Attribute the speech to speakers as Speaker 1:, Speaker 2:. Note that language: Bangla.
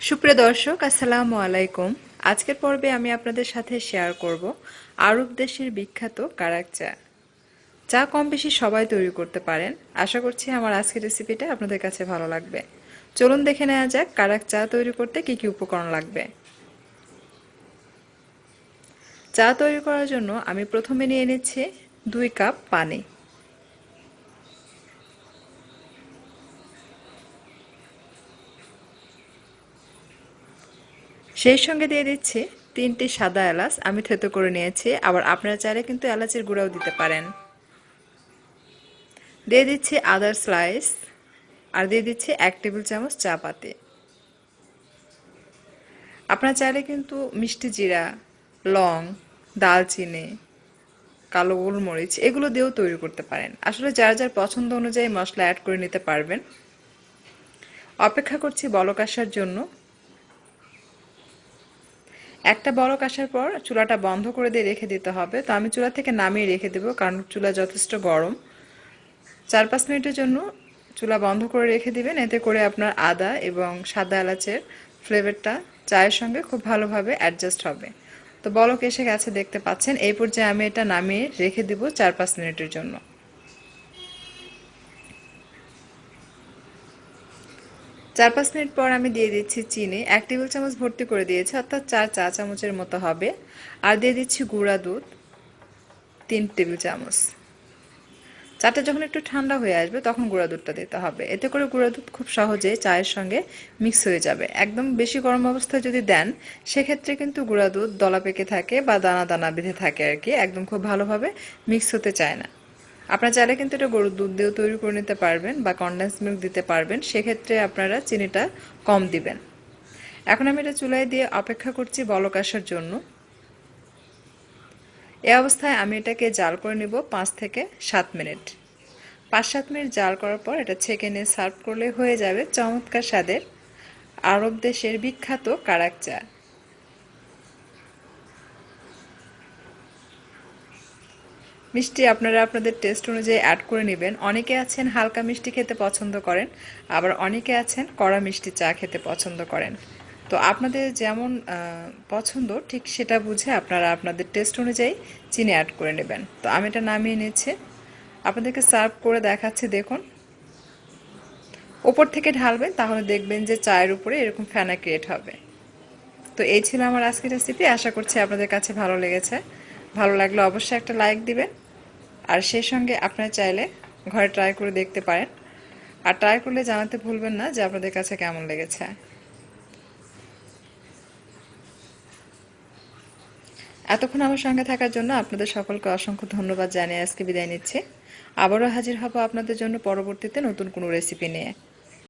Speaker 1: সুপ্রিয় দর্শক, আসসালামু আলাইকুম। আজকের পর্বে আমি আপনাদের সাথে শেয়ার করব আরব দেশের বিখ্যাত কারাক চা চা কম বেশি সবাই তৈরি করতে পারেন। আশা করছি আমার আজকের রেসিপিটা আপনাদের কাছে ভালো লাগবে। চলুন দেখে নেওয়া যাক কারাক চা তৈরি করতে কি কি উপকরণ লাগবে। চা তৈরি করার জন্য আমি প্রথমে নিয়ে নিচ্ছি দুই কাপ পানি। সেই সঙ্গে দিয়ে দিচ্ছি তিনটি সাদা এলাচ। আমি থেতো করে নিয়েছি। আবার আপনারা চাইলে কিন্তু এলাচের গুঁড়াও দিতে পারেন। দিয়ে দিচ্ছি আদার স্লাইস। আর দিয়ে দিচ্ছি এক টেবিল চামচ চা পাতি। আপনারা চাইলে কিন্তু মিষ্টি জিরা, লং, দালচিনি, কালো গোলমরিচ এগুলো দিয়েও তৈরি করতে পারেন। আসলে যার যার পছন্দ অনুযায়ী মশলা অ্যাড করে নিতে পারবেন। অপেক্ষা করছি বলক আসার জন্য। একটা বলক আসার পর চুলাটা বন্ধ করে দিয়ে রেখে দিতে হবে। তো আমি চুলা থেকে নামিয়ে রেখে দেবো, কারণ চুলা যথেষ্ট গরম। চার পাঁচ মিনিটের জন্য চুলা বন্ধ করে রেখে দিবেন। এতে করে আপনার আদা এবং সাদা এলাচের ফ্লেভারটা চায়ের সঙ্গে খুব ভালোভাবে অ্যাডজাস্ট হবে। তো বলক এসে গেছে, দেখতে পাচ্ছেন। এই পর্যায়ে আমি এটা নামিয়ে রেখে দিব চার পাঁচ মিনিটের জন্য। চার পাঁচ মিনিট পর আমি দিয়ে দিচ্ছি চিনি। এক টেবিল চামচ ভর্তি করে দিয়েছি, অর্থাৎ চার চা চামচের মতো হবে। আর দিয়ে দিচ্ছি গুঁড়া দুধ, তিন টেবিল চামচ। চাটা যখন একটু ঠান্ডা হয়ে আসবে, তখন গুঁড়া দুধটা দিতে হবে। এতে করে গুঁড়া দুধ খুব সহজে চায়ের সঙ্গে মিক্স হয়ে যাবে। একদম বেশি গরম অবস্থায় যদি দেন, সেক্ষেত্রে কিন্তু গুঁড়া দুধ দলা পেকে থাকে বা দানা দানা বেঁধে থাকে আর কি, একদম খুব ভালোভাবে মিক্স হতে চায় না। আপনারা চাইলে কিন্তু এটা গরুর দুধ দিয়েও তৈরি করে নিতে পারবেন বা কনডেন্স মিল্ক দিতে পারবেন। সেক্ষেত্রে আপনারা চিনিটা কম দিবেন। এখন আমি এটা চুলায় দিয়ে অপেক্ষা করছি বলক আসার জন্য। এ অবস্থায় আমি এটাকে জাল করে নিব পাঁচ থেকে সাত মিনিট। পাঁচ সাত মিনিট জাল করার পর এটা ছেঁকে নিয়ে সার্ভ করলে হয়ে যাবে চমৎকার স্বাদের আরব দেশের বিখ্যাত কারাক চা মিষ্টি আপনারা আপনাদের টেস্ট অনুযায়ী অ্যাড করে নেবেন। অনেকে আছেন হালকা মিষ্টি খেতে পছন্দ করেন, আবার অনেকে আছেন কড়া মিষ্টি চা খেতে পছন্দ করেন। তো আপনাদের যেমন পছন্দ, ঠিক সেটা বুঝে আপনারা আপনাদের টেস্ট অনুযায়ী চিনি অ্যাড করে নেবেন। তো আমি এটা নামিয়ে নিচ্ছি। আপনাদেরকে সার্ভ করে দেখাচ্ছি, দেখুন। ওপর থেকে ঢালবেন, তাহলে দেখবেন যে চায়ের উপরে এরকম ফ্যানা ক্রিয়েট হবে। তো এই ছিল আমার আজকের রেসিপি আশা করছি আপনাদের কাছে ভালো লেগেছে। ভালো লাগলে অবশ্যই একটা লাইক দিবেন। আর সেই সঙ্গে আপনারা চাইলে ঘরে ট্রাই করে দেখতে পারেন। আর ট্রাই করলে জানাতে ভুলবেন না যে আপনাদের কাছে কেমন লেগেছে। এতক্ষণ আমার সঙ্গে থাকার জন্য আপনাদের সকলকে অসংখ্য ধন্যবাদ জানিয়ে আজকে বিদায় নিচ্ছি। আবারও হাজির হব আপনাদের জন্য পরবর্তীতে নতুন কোনো রেসিপি নিয়ে।